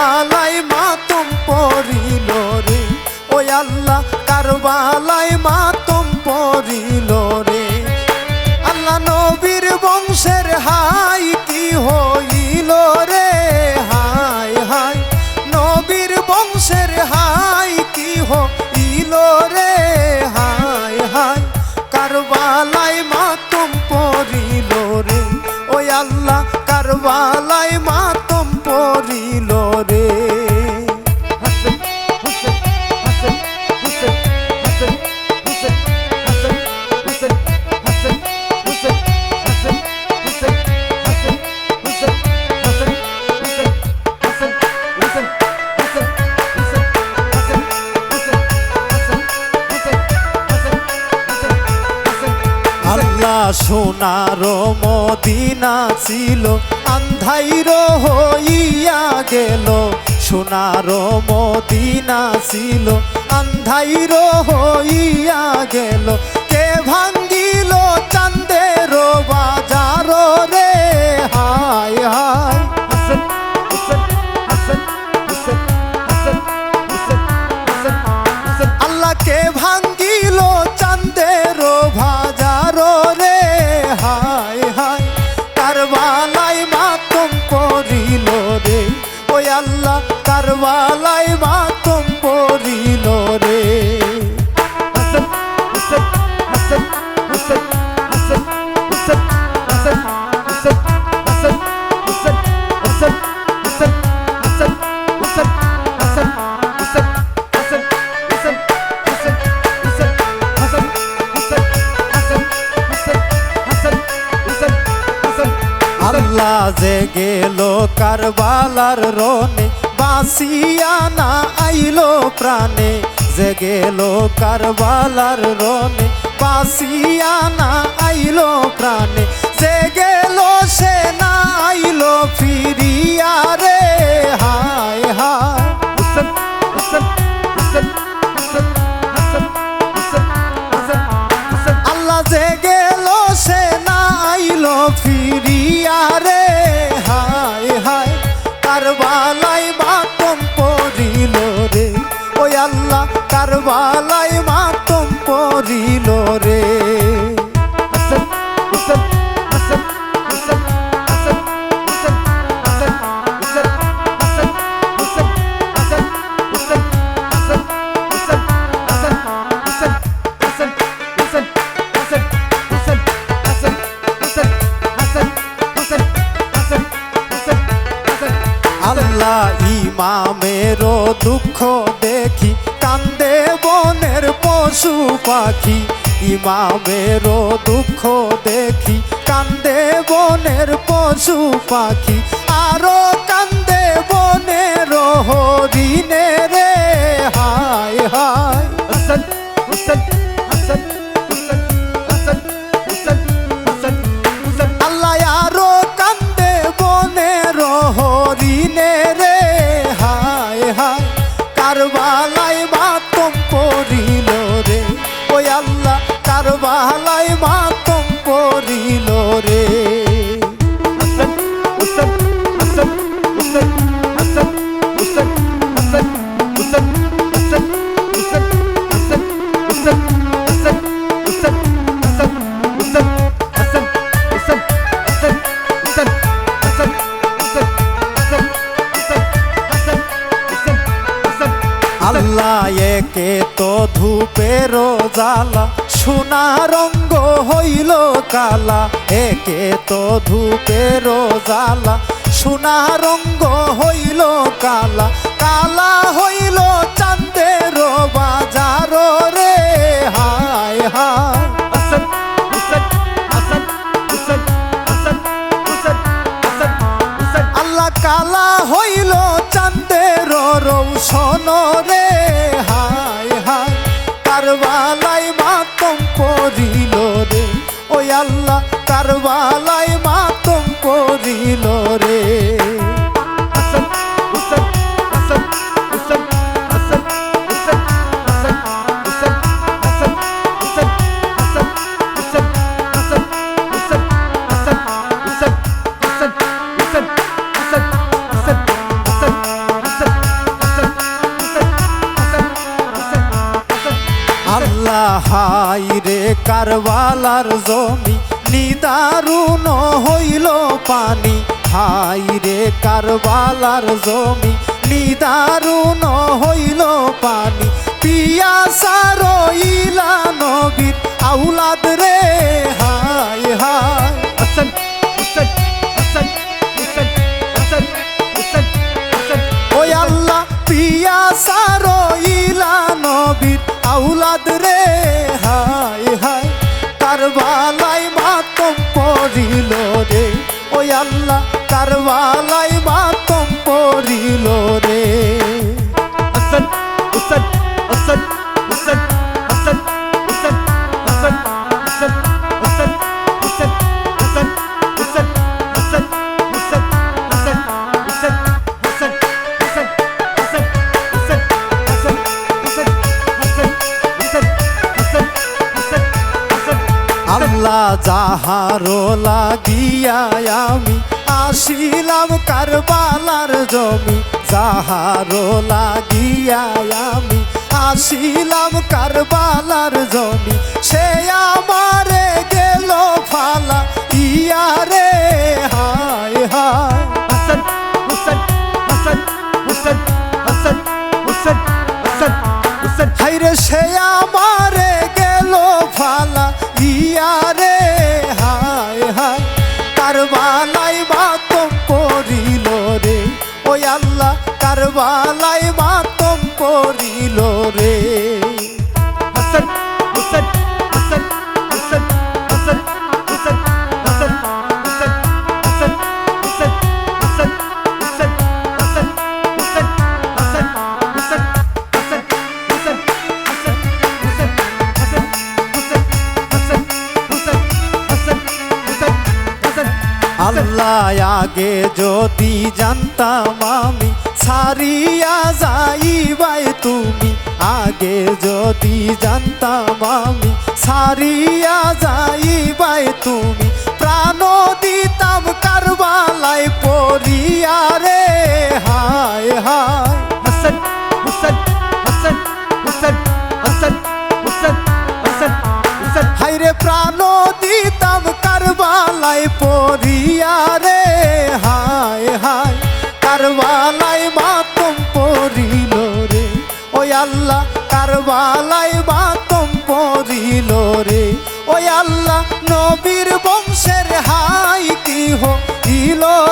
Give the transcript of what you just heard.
কারবালাই মাতম পড়িল রে। ও আল্লাহ কারবালাই মাতম পড়িল রে। আল্লাহ নবীর বংশের হাই কি হইল রে? হাই হাই নবীর বংশের হাই কি হইল রে? হাই হাই কারবালাই মাতম পড়িল রে। ও আল্লাহ কারবাল সোনার মদিনা ছিল, আন্ধাইর হইয়া গেল। সোনার মদিনা ছিল, আন্ধাইর হইয়া গেল। কে ভাঙ্গিল চান্দের বাজার রে? হায় হায়। যে গেল কারবালার রনে বাসিয়া না আইলো প্রাণে। যে কারবালার রনে বাসিয়া না ইমামেরও দুঃখ দেখি, কান্দে বনের পশু পাখি। ইমামেরও দুঃখ দেখি, কান্দে বনের পশু পাখি। আরও কান্দে বনের হরিণে রে। পেরো জালা সোনা রঙ্গ হইল কালা। একে তো ধূপেরও জালা সোনা রঙ্গ হইল কালা। কালা হইল চান্দের বাজার রে হায় হায়। আল্লাহ কালা হইল চান্দের সন রে হা কারবালাই মাতম করিল। কারবালার জমি নিদারুণ হইল পানি। হাই রে কারবালার জমি নিদারুণ হইল পানি। পিয়াসার ইলা নবীর আউলাদ রে হাই হাই হাসান হুসেন হাসান হুসেন হাসান হাসান ওই আল্লাহ পিয়াসার ইলা নবীর আউলাদ রে হাই হাই কারবালাই মাতম পড়িল রে। ওই আল্লাহ কারবালাই মাতম পড়িল যাহারো লাগিয়া আমি আসিলাম কারবালার জমি, যাহারো লাগিয়া আমি আসিলাম কারবালার জমি, সে আমারে গেল ফালা ইয়ারে হায় হায়। কারবালাই মাতম করিল রে হাসান হুসেন হাসান হুসেন হাসান হুসেন হাসান হুসেন হাসান হুসেন হাসান হুসেন হাসান হুসেন হাসান হুসেন হাসান হুসেন হাসান হুসেন হাসান হুসেন হাসান হুসেন হাসান হুসেন হাসান আল্লাহ আগে যদি জানতাম আমি সারিয়া যাইবাই তুমি আগে যদি জানতাম আমি। সারিয়া যাইবাই তুমি প্রাণ দিতাম কারবালাই পরিয়া রে। হায় হায়। হাসান হুসেন হাসান হুসেন হাসান হুসেন হাসান হুসেন। হাইরে প্রাণ দিতাম কারবালাই পরিয়া রে। ¡No!